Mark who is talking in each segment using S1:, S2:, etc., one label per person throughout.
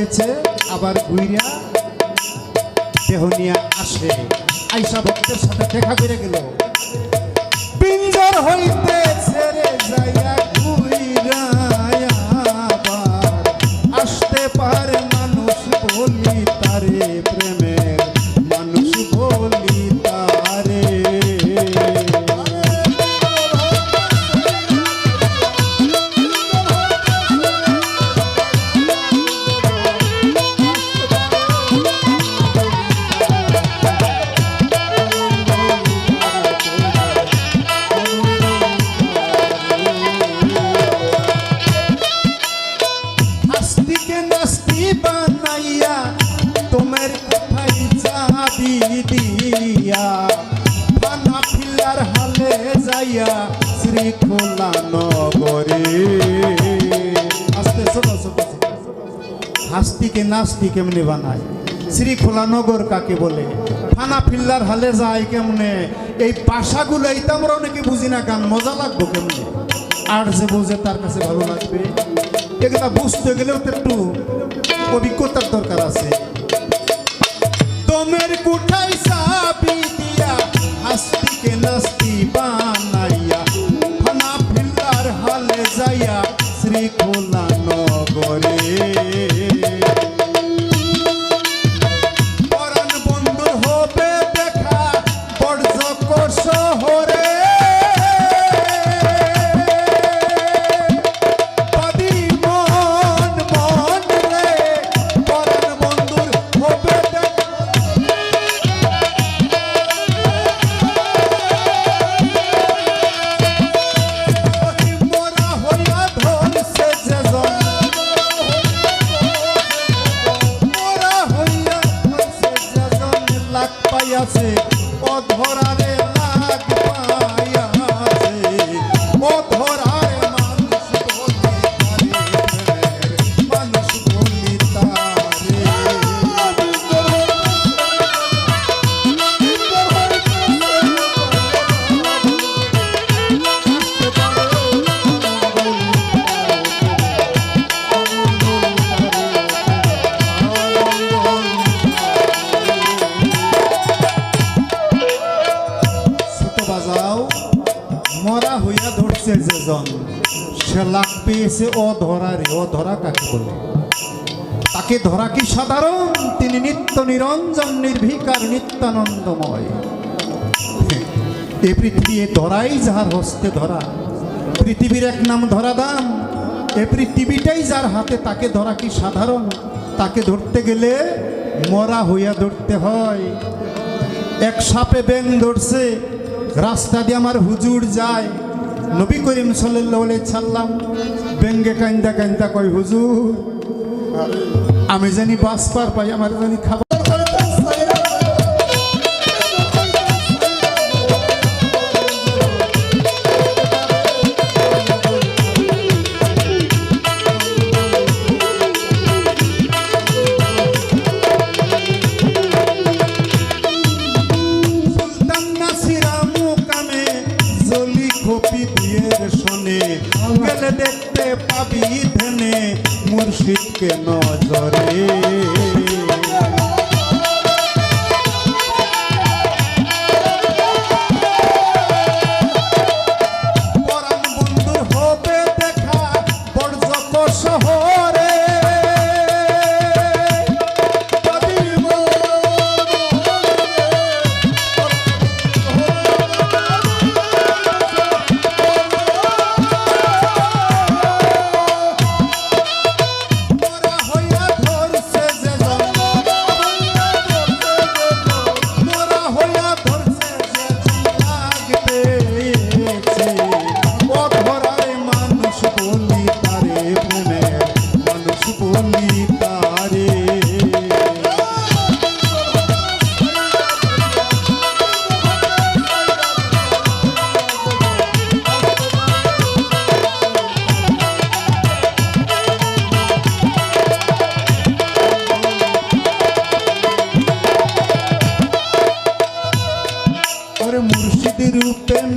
S1: আবার ঘুইরা দেহ নিয়ে আসে। আইসা ভক্তের সাথে দেখা করে গেল। পিঞ্জর হইতে ছেড়ে যাইয়া দিয়া ফিল্লার হালে যাইয়া শ্রীখোলা নগরে। আস্তে। হাস্তিকে নাস্তি কেমনে বানায়? নগর কাকে বলে? ফিল্লার হালে যায় কেমনে? এই পাশাগুলো এইটা আমরা অনেকে বুঝি না গান, মজা লাগবো কেমনে? আর যে বুঝে তার কাছে ভালো লাগবে। এগুলা বুঝতে গেলেও তো একটু অভিজ্ঞতার দরকার আছে। শ্রীখোলা নগরে। পাইয়াছে অধরারে লাগ পাইয়াছে লাভ পেয়েছে অধরারে অধরা কাকে বলে? তাকে ধরা কি সাধারণ? তিনি নিত্য নিরঞ্জন, নির্ভীকার, নিত্যানন্দময়। এ পৃথিবী ধরাই যাহার হস্তে ধরা, পৃথিবীর এক নাম ধরা দাম। এ পৃথিবীটাই যার হাতে তাকে ধরা কি সাধারণ? তাকে ধরতে গেলে মরা হইয়া ধরতে হয়। এক সাপে ব্যাং ধরছে, রাস্তা দিয়ে আমার হুজুর যায়। নবী করিম সাল্লি ছাড়লাম বেঙ্গে কান্দা কান্দা কয়, হুজুর, আমি জানি বাস পার পাই, আমার জানি খাবার মুর্শিদকে নজরে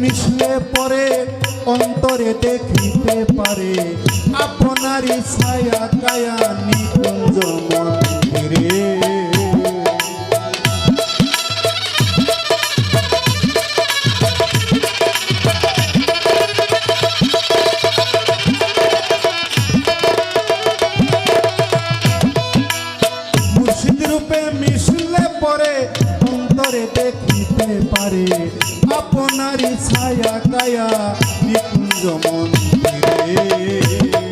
S1: মিশলে পরে অন্তরে দেখিতে পারে। আপনারই ছায়া কায়া নিকুঞ্জ মন্দিরে। ছায়া কায়া নিকুঞ্জ মন্দিরে।